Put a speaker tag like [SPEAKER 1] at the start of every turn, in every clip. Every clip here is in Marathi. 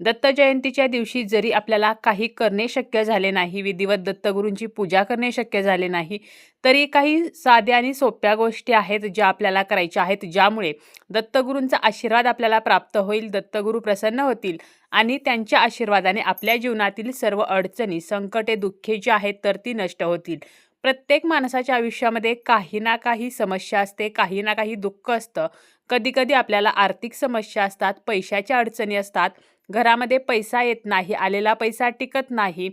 [SPEAKER 1] दत्त जयंतीच्या दिवशी जरी आपल्याला काही करणे शक्य झाले नाही विधिवत दत्तगुरूंची पूजा करणे शक्य झाले नाही तरी काही साध्या आणि सोप्या गोष्टी आहेत ज्या आपल्याला करायच्या आहेत ज्यामुळे दत्तगुरूंचा आशीर्वाद आपल्याला प्राप्त होईल दत्तगुरू प्रसन्न होतील आणि त्यांच्या आशीर्वादाने आपल्या जीवनातील सर्व अडचणी संकटे दुःखे जी आहेत तर ती नष्ट होतील. प्रत्येक माणसाच्या आयुष्यामध्ये काही ना काही समस्या असते काही ना काही दुःख असतं. कधीकधी आपल्याला आर्थिक समस्या असतात पैशाच्या अडचणी असतात घरामध्ये पैसा येत नाही आलेला पैसा टिकत नाही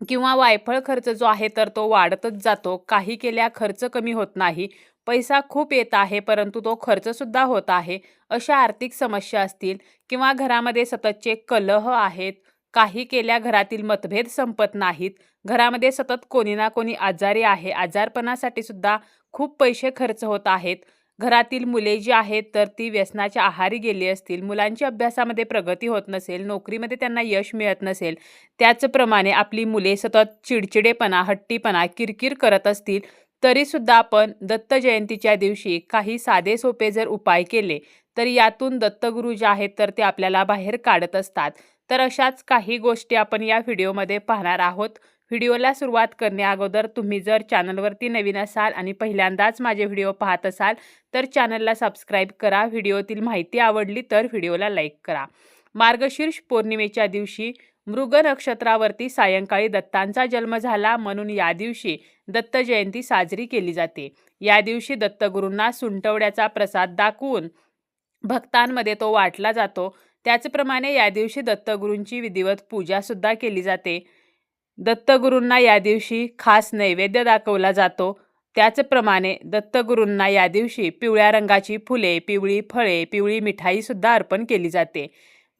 [SPEAKER 1] किंवा वायफळ खर्च जो आहे तर तो वाढतच जातो. काही केल्या खर्च कमी होत नाही. पैसा खूप येत आहे परंतु तो खर्चसुद्धा होत आहे. अशा आर्थिक समस्या असतील किंवा घरामध्ये सततचे कलह आहेत काही केल्या घरातील मतभेद संपत नाहीत घरामध्ये सतत कोणी ना कोणी आजारी आहे आजारपणासाठी सुद्धा खूप पैसे खर्च होत आहेत. घरातील मुले जी आहेत तर ती व्यसनाच्या आहारी गेली असतील. मुलांची अभ्यासामध्ये प्रगती होत नसेल नोकरीमध्ये त्यांना यश मिळत नसेल त्याचप्रमाणे आपली मुले सतत चिडचिडेपणा हट्टीपणा किरकिर करत असतील तरीसुद्धा आपण दत्त जयंतीच्या दिवशी काही साधे सोपे जर उपाय केले तर यातून दत्तगुरू जे आहेत तर ते आपल्याला बाहेर काढत असतात. तर अशाच काही गोष्टी आपण या व्हिडिओमध्ये पाहणार आहोत. व्हिडिओला सुरुवात करण्याअगोदर तुम्ही जर चॅनलवरती नवीन असाल आणि पहिल्यांदाच माझे व्हिडिओ पाहत असाल तर चॅनलला सबस्क्राईब करा. व्हिडिओतील माहिती आवडली तर व्हिडिओला लाईक करा. मार्गशीर्ष पौर्णिमेच्या दिवशी मृग नक्षत्रावरती सायंकाळी दत्तांचा जन्म झाला म्हणून या दिवशी दत्त जयंती साजरी केली जाते. या दिवशी दत्तगुरूंना सुंटवड्याचा प्रसाद दाखवून भक्तांमध्ये तो वाटला जातो. त्याचप्रमाणे या दिवशी दत्तगुरूंची विधिवत पूजासुद्धा केली जाते. दत्तगुरूंना या दिवशी खास नैवेद्य दाखवला जातो. त्याचप्रमाणे दत्तगुरूंना या दिवशी पिवळ्या रंगाची फुले पिवळी फळे पिवळी मिठाईसुद्धा अर्पण केली जाते.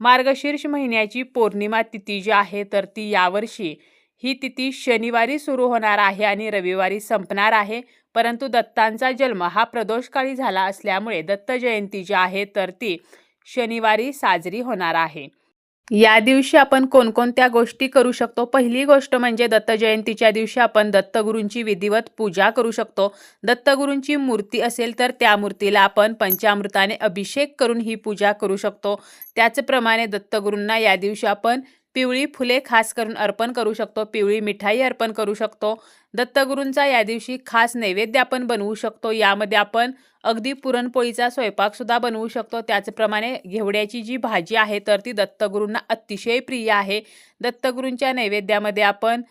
[SPEAKER 1] मार्गशीर्ष महिन्याची पौर्णिमा तिथी जी आहे तर ती यावर्षी. ही तिथी शनिवारी सुरू होणार आहे आणि रविवारी संपणार आहे. परंतु दत्तांचा जन्म हा प्रदोषकाळी झाला असल्यामुळे दत्त जयंती जी आहे तर ती शनिवारी साजरी होणार आहे. या दिवशी आपण कोणकोणत्या गोष्टी करू शकतो? पहिली गोष्ट म्हणजे दत्त जयंतीच्या दिवशी आपण दत्तगुरूंची विधिवत पूजा करू शकतो. दत्तगुरूंची मूर्ती असेल तर त्या मूर्तीला आपण पंचामृताने अभिषेक करून ही पूजा करू शकतो. त्याचप्रमाणे दत्तगुरूंना या दिवशी आपण पिवळी फुले खास करून अर्पण करू शकतो पिवळी मिठाई अर्पण करू शकतो. दत्तगुरूंचा या दिवशी खास नैवेद्य आपण बनवू शकतो. यामध्ये आपण अगदी पुरणपोळीचा स्वयंपाकसुद्धा बनवू शकतो. त्याचप्रमाणे घेवड्याची जी भाजी आहे तर ती दत्तगुरूंना अतिशय प्रिय आहे. दत्तगुरूंच्या नैवेद्यामध्ये आपण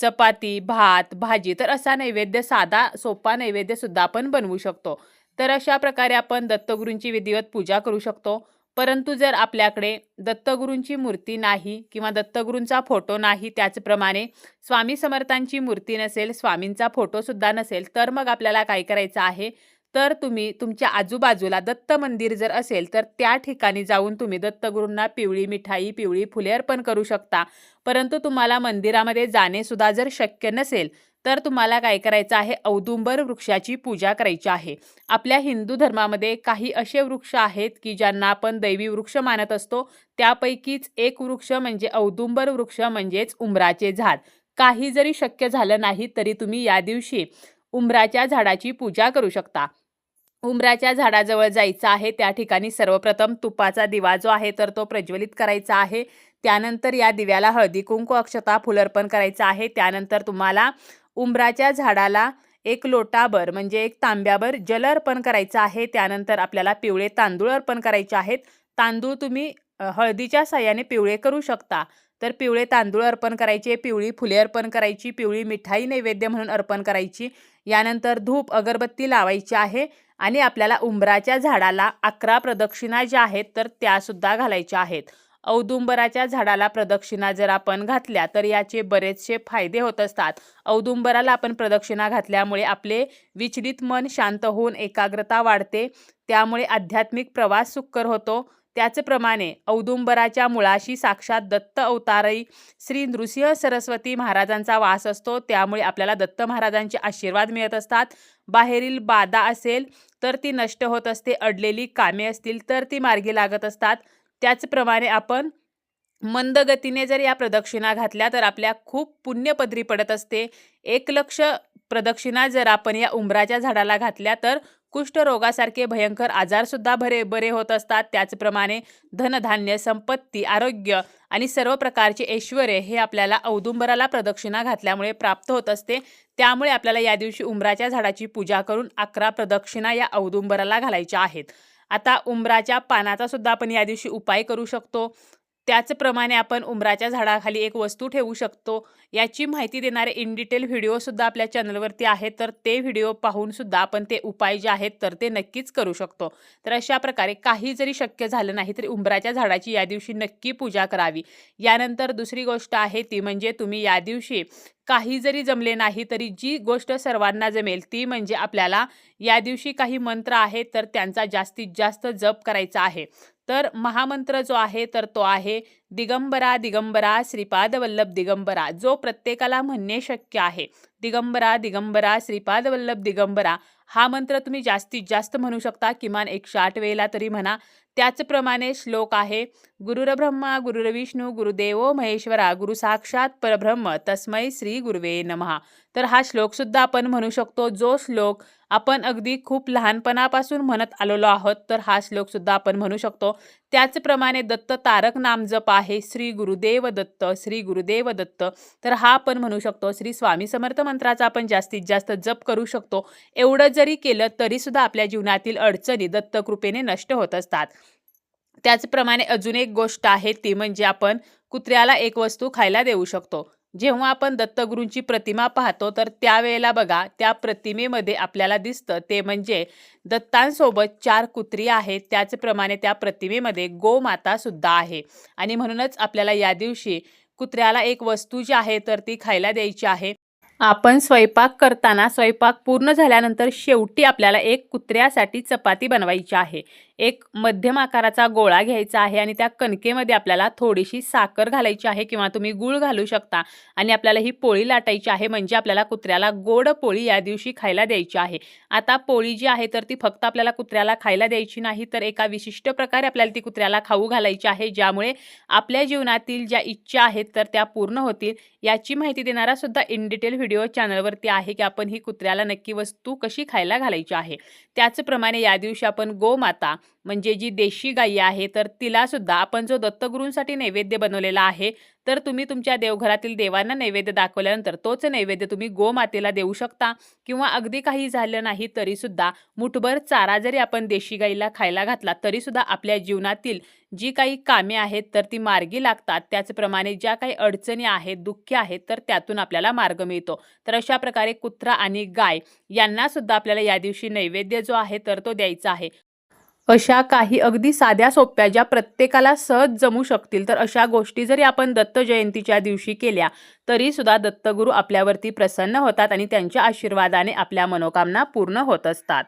[SPEAKER 1] चपाती भात भाजी तर असा नैवेद्य साधा सोपा नैवेद्यसुद्धा आपण बनवू शकतो. तर अशा प्रकारे आपण दत्तगुरूंची विधिवत पूजा करू शकतो. परंतु जर आपल्याकडे दत्तगुरूंची मूर्ती नाही किंवा दत्तगुरूंचा फोटो नाही त्याचप्रमाणे स्वामी समर्थांची मूर्ती नसेल स्वामींचा फोटोसुद्धा नसेल तर मग आपल्याला काय करायचं आहे? तर तुम्ही तुमच्या आजूबाजूला दत्त मंदिर जर असेल तर त्या ठिकाणी जाऊन तुम्ही दत्तगुरूंना पिवळी मिठाई पिवळी फुले अर्पण करू शकता. परंतु तुम्हाला मंदिरामध्ये जाणे सुद्धा जर शक्य नसेल तर तुम्हाला काय करायचं आहे? औदुंबर वृक्षाची पूजा करायची आहे. आपल्या हिंदू धर्मामध्ये काही असे वृक्ष आहेत की ज्यांना आपण दैवी वृक्ष मानत असतो. त्यापैकीच एक वृक्ष म्हणजे औदुंबर वृक्ष म्हणजेच उंबराचे झाड. काही जरी शक्य झालं नाही तरी तुम्ही या दिवशी उंबराच्या झाडाची पूजा करू शकता. उंबराच्या झाडाजवळ जायचं आहे त्या ठिकाणी सर्वप्रथम तुपाचा दिवा जो आहे तर तो प्रज्वलित करायचा आहे. त्यानंतर या दिव्याला हळदी कुंकू अक्षता फुल अर्पण करायचं आहे. त्यानंतर तुम्हाला उंबराच्या झाडाला एक लोटाभर म्हणजे एक तांब्याभर जल अर्पण करायचं आहे. त्यानंतर आपल्याला पिवळे तांदूळ अर्पण करायचे आहेत. तांदूळ तुम्ही हळदीच्या साह्याने पिवळे करू शकता. तर पिवळे तांदूळ अर्पण करायचे पिवळी फुले अर्पण करायची पिवळी मिठाई नैवेद्य म्हणून अर्पण करायची. यानंतर धूप अगरबत्ती लावायची आहे आणि आपल्याला उंबराच्या झाडाला अकरा प्रदक्षिणा ज्या आहेत तर त्यासुद्धा घालायच्या आहेत. औदुंबराच्या झाडाला प्रदक्षिणा जर आपण घातल्या तर याचे बरेचसे फायदे होत असतात. औदुंबराला आपण प्रदक्षिणा घातल्यामुळे आपले विचलित मन शांत होऊन एकाग्रता वाढते. त्यामुळे आध्यात्मिक प्रवास सुकर होतो. त्याचप्रमाणे औदुंबराच्या मुळाशी साक्षात दत्त अवतारही श्री नृसिंह सरस्वती महाराजांचा वास असतो. त्यामुळे आपल्याला दत्त महाराजांचे आशीर्वाद मिळत असतात. बाहेरील बाधा असेल तर ती नष्ट होत असते. अडलेली कामे असतील तर ती मार्गी लागत असतात. त्याचप्रमाणे आपण मंद गतीने जर या प्रदक्षिणा घातल्या तर आपल्या खूप पुण्यपदरी पडत असते. एक लक्ष प्रदक्षिणा जर आपण या उंबराच्या झाडाला घातल्या तर कुष्ठरोगासारखे भयंकर आजारसुद्धा बरे बरे होत असतात. त्याचप्रमाणे धनधान्य संपत्ती आरोग्य आणि सर्व प्रकारचे ऐश्वर्य हे आपल्याला औदुंबराला प्रदक्षिणा घातल्यामुळे प्राप्त होत असते. त्यामुळे आपल्याला या दिवशी उंबराच्या झाडाची पूजा करून अकरा प्रदक्षिणा या औदुंबराला घालायच्या आहेत. आता उंबराच्या पानाचा सुद्धा आपण या दिवशी उपाय करू शकतो. त्याचप्रमाणे आपण उंबराच्या झाडाखाली एक वस्तू ठेवू शकतो. याची माहिती देणारे इन डिटेल व्हिडिओसुद्धा आपल्या चॅनलवरती आहेत. तर ते व्हिडिओ पाहूनसुद्धा आपण ते उपाय जे आहेत तर ते नक्कीच करू शकतो. तर अशा प्रकारे काही जरी शक्य झालं नाही तरी उंबराच्या झाडाची या दिवशी नक्की पूजा करावी. यानंतर दुसरी गोष्ट आहे ती म्हणजे तुम्ही या दिवशी काही जरी जमले नाही तरी जी गोष्ट सर्वांना जमेल ती म्हणजे आपल्याला या दिवशी काही मंत्र आहेत तर त्यांचा जास्तीत जास्त जप करायचा आहे. तर महामंत्र जो आहे तर तो आहे दिगंबरा दिगंबरा श्रीपाद वल्लभ दिगंबरा. जो प्रत्येकाला म्हणणे शक्य आहे दिगंबरा दिगंबरा श्रीपाद वल्लभ दिगंबरा हा मंत्र तुम्ही जास्तीत जास्त म्हणू शकता. किमान एकशे आठ वेळेला तरी म्हणा. त्याचप्रमाणे श्लोक आहे गुरुरब्रह्मा गुरुरविष्णू गुरुदेवो महेश्वरा गुरु साक्षात परब्रह्म तस्मै श्री गुरुवे नमहा तर हा श्लोकसुद्धा आपण म्हणू शकतो जो श्लोक आपण अगदी खूप लहानपणापासून म्हणत आलेलो आहोत तर हा श्लोकसुद्धा आपण म्हणू शकतो. त्याचप्रमाणे दत्त तारक नाम जप आहे श्री गुरुदेव दत्त श्री गुरुदेव दत्त. तर हा आपण म्हणू शकतो श्री स्वामी समर्थ मंत्राचा आपण जास्तीत जास्त जप करू शकतो. एवढं जरी केलं तरीसुद्धा आपल्या जीवनातील अडचणी दत्तकृपेने नष्ट होत असतात. त्याचप्रमाणे अजून एक गोष्ट आहे ती म्हणजे आपण कुत्र्याला एक वस्तू खायला देऊ शकतो. जेव्हा आपण दत्तगुरूंची प्रतिमा पाहतो तर त्यावेळेला बघा त्या प्रतिमेमध्ये आपल्याला दिसतं ते म्हणजे दत्तांसोबत चार कुत्री आहेत. त्याचप्रमाणे त्या प्रतिमेमध्ये गोमाता सुद्धा आहे. आणि म्हणूनच आपल्याला या दिवशी कुत्र्याला एक वस्तू जी आहे तर ती खायला द्यायची आहे. आपण स्वयंपाक करताना स्वयंपाक पूर्ण झाल्यानंतर शेवटी आपल्याला एक कुत्र्यासाठी चपाती बनवायची आहे. एक मध्यम आकाराचा गोळा घ्यायचा आहे आणि त्या कणकेमध्ये आपल्याला थोडीशी साखर घालायची आहे किंवा तुम्ही गूळ घालू शकता. आणि आपल्याला ही पोळी लाटायची आहे म्हणजे आपल्याला कुत्र्याला गोड पोळी या दिवशी खायला द्यायची आहे. आता पोळी जी आहे तर ती फक्त आपल्याला कुत्र्याला खायला द्यायची नाही तर एका विशिष्ट प्रकारे आपल्याला ती कुत्र्याला खाऊ घालायची आहे. ज्यामुळे आपल्या जीवनातील ज्या इच्छा आहेत तर त्या पूर्ण होतील. याची माहिती देणारा सुद्धा इन डिटेल व्हिडिओ चॅनलवरती आहे की आपण ही कुत्र्याला नक्की वस्तू कशी खायला घालायची आहे. त्याचप्रमाणे या दिवशी आपण गोमाता म्हणजे जी देशी गाई आहे तर तिला सुद्धा आपण जो दत्तगुरूंसाठी नैवेद्य बनवलेला आहे तर तुम्ही तुमच्या देवघरातील देवांना नैवेद्य दाखवल्यानंतर तोच नैवेद्य तुम्ही गोमातेला देऊ शकता किंवा अगदी काही झालं नाही तरी सुद्धा मुठभर चारा जरी आपण देशी गाईला खायला घातला तरी सुद्धा आपल्या जीवनातील जी काही कामे आहेत तर ती मार्गी लागतात. त्याचप्रमाणे ज्या काही अडचणी आहेत दुःखे आहेत तर त्यातून आपल्याला मार्ग मिळतो. तर अशा प्रकारे कुत्रा आणि गाय यांना सुद्धा आपल्याला या दिवशी नैवेद्य जो आहे तर तो द्यायचा आहे. अशा काही अगदी साध्या सोप्या ज्या प्रत्येकाला सहज जमू शकतील तर अशा गोष्टी जरी आपण दत्त जयंतीच्या दिवशी केल्या तरी सुद्धा दत्तगुरू आपल्यावरती प्रसन्न होतात आणि त्यांच्या आशीर्वादाने आपल्या मनोकामना पूर्ण होत असतात.